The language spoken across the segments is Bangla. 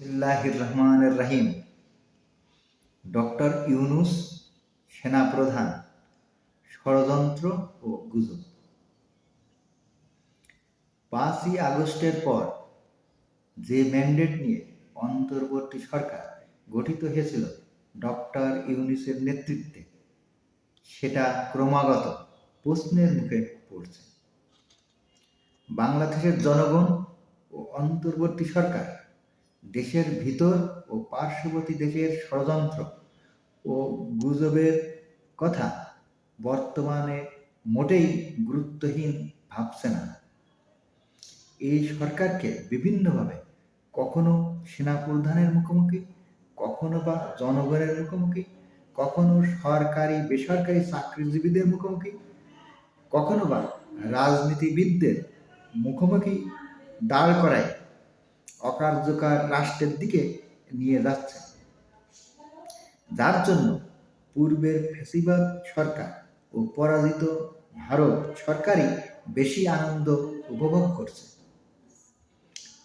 বিসমিল্লাহির রহমানির রহিম ডক্টর ইউনুস সেনাপ্রধান, ষড়যন্ত্র ও গুজব। পাঁচই আগস্টের পর যে ম্যান্ডেট নিয়ে অন্তর্বর্তী সরকার গঠিত হয়েছিল ডক্টর ইউনুসের নেতৃত্বে, সেটা ক্রমাগত প্রশ্নের মুখে পড়ছে। বাংলাদেশের জনগণ ও অন্তর্বর্তী সরকার দেশের ভিতর ও পার্শ্ববর্তী দেশের ষড়যন্ত্র ও গুজবের কথা বর্তমানে মোটেই গুরুত্বহীন ভাবছে না। এই সরকারকে বিভিন্নভাবে কখনো সেনাপ্রধানের মুখোমুখি, কখনো বা জনগণের মুখোমুখি, কখনো সরকারি, বেসরকারি চাকরিজীবীদের মুখোমুখি, কখনো বা রাজনীতিবিদদের মুখোমুখি দাঁড় করায় অকার্যকর রাষ্ট্রের দিকে নিয়ে যাচ্ছে। যার জন্য পূর্বের ফেসিবাদ সরকার ও পরাজিত ভারত সরকারই বেশি আনন্দ উপভোগ করছে।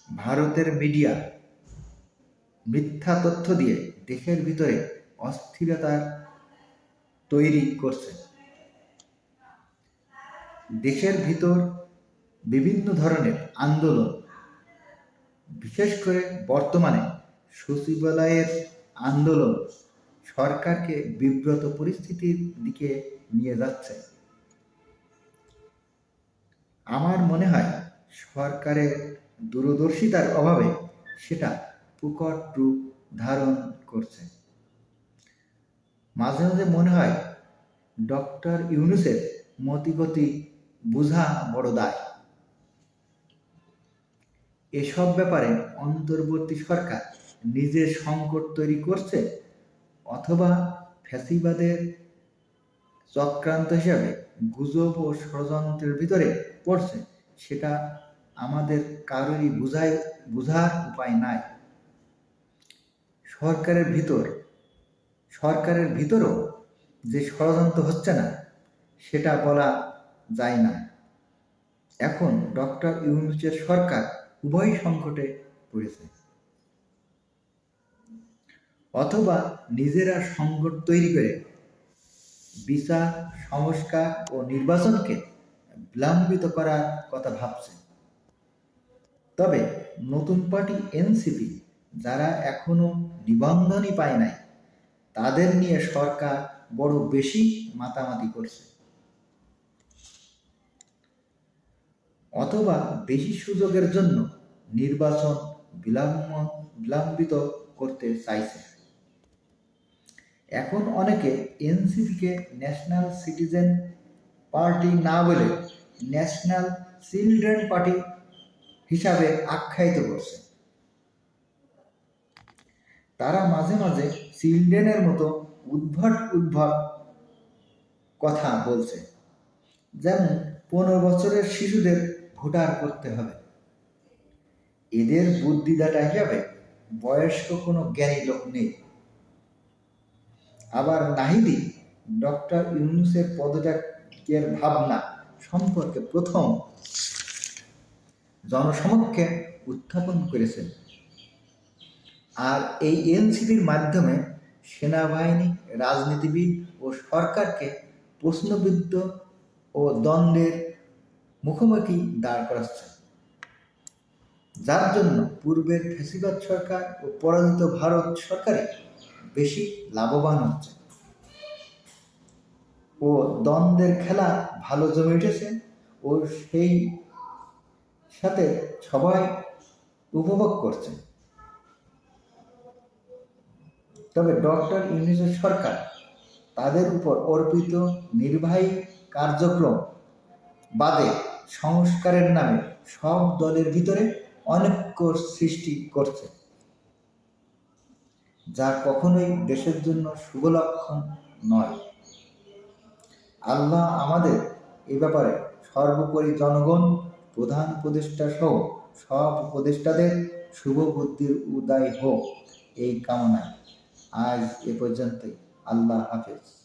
ভারতের মিডিয়া মিথ্যা তথ্য দিয়ে দেশের ভিতরে অস্থিরতার তৈরি করছে। দেশের ভিতর বিভিন্ন ধরনের আন্দোলন বিশেষ করে বর্তমানে সচিবালয়ের আন্দোলন সরকারকে বিব্রত পরিস্থিতির দিকে নিয়ে যাচ্ছে। আমার মনে হয় সরকারের দূরদর্শিতার অভাবে সেটা প্রকট রূপ ধারণ করছে। মাঝে মাঝে মনে হয় ডক্টর ইউনুসের মতিগতি বোঝা বড় দায়। এসব ব্যাপারে অন্তর্বর্তী সরকার নিজের সংকট তৈরি করছে অথবা ফ্যাসিবাদের চক্রান্ত হিসাবে গুজব ও ষড়যন্ত্রের ভিতরে পড়ছে। সেটা আমাদের কারোরই বোঝায় বোঝার উপায় নাই। সরকারের ভিতর, সরকারের ভিতরও যে ষড়যন্ত্র হচ্ছে না, সেটা বলা যায় না। এখন ডক্টর ইউনুসের সরকার উভয় সংকটে পড়েছে। অথবা নিজেরা সংকট তৈরি করে বিচার, সংস্কার ও নির্বাচনকে বিলম্বিত করার কথা ভাবছে। তবে নতুন পার্টি এনসিপি যারা এখনও নিবন্ধনই পায় নাই, তাদের নিয়ে সরকার বড় বেশি মাতামাতি করছে। অথবা বেশি সুযোগের জন্য নির্বাচন বিলম্ব বিলম্বিত করতে চাইছে। এখন অনেকে এনসিপিকে ন্যাশনাল সিটিজেন পার্টি না বলে ন্যাশনাল চিলড্রেন পার্টি হিসাবে আখ্যায়িত করছে। তারা মাঝে মাঝে চিলড্রেনের মতো উদ্ভট উদ্ভট কথা বলছে। যেমন পনেরো বছরের শিশুদের ভোটার করতে হবে। এদের বুদ্ধিদাতা হিসাবে বয়স্ক কোনো জ্ঞানী লোক নেই। আবার নাহিদি, ডক্টর ইউনুসের পদত্যাগের ভাবনা সম্পর্কে প্রথম জনসমক্ষে উত্থাপন করেছেন। আর এই এনসিপির মাধ্যমে সেনাবাহিনী, রাজনীতিবিদ ও সরকারকে প্রশ্নবিদ্ধ ও দ্বন্দ্বের মুখোমুখি দাঁড় করাচ্ছে। যার জন্য পূর্বের ফেসিবাদ সরকার ও পরাজিত ভারত সরকারে বেশি লাভবান হচ্ছে। ও দ্বন্দ্বের খেলা ভালো জমে উঠেছে ও সেই সাথে সবাই উপভোগ করছে। তবে ডক্টর ইউনিসের সরকার তাদের উপর অর্পিত নির্বাহী কার্যক্রম বাদে সংস্কারের নামে সব দলের ভিতরে অনৈক্য সৃষ্টি করছে। যা কখনোই দেশের জন্য শুভ লক্ষণ নয়। আল্লাহ আমাদের এ ব্যাপারে সর্বোপরি জনগণ, প্রধান উপদেষ্টা সহ সব উপদেষ্টাদের শুভ বুদ্ধির উদয় হোক এই কামনায়। আজ এ পর্যন্তই। আল্লাহ হাফেজ।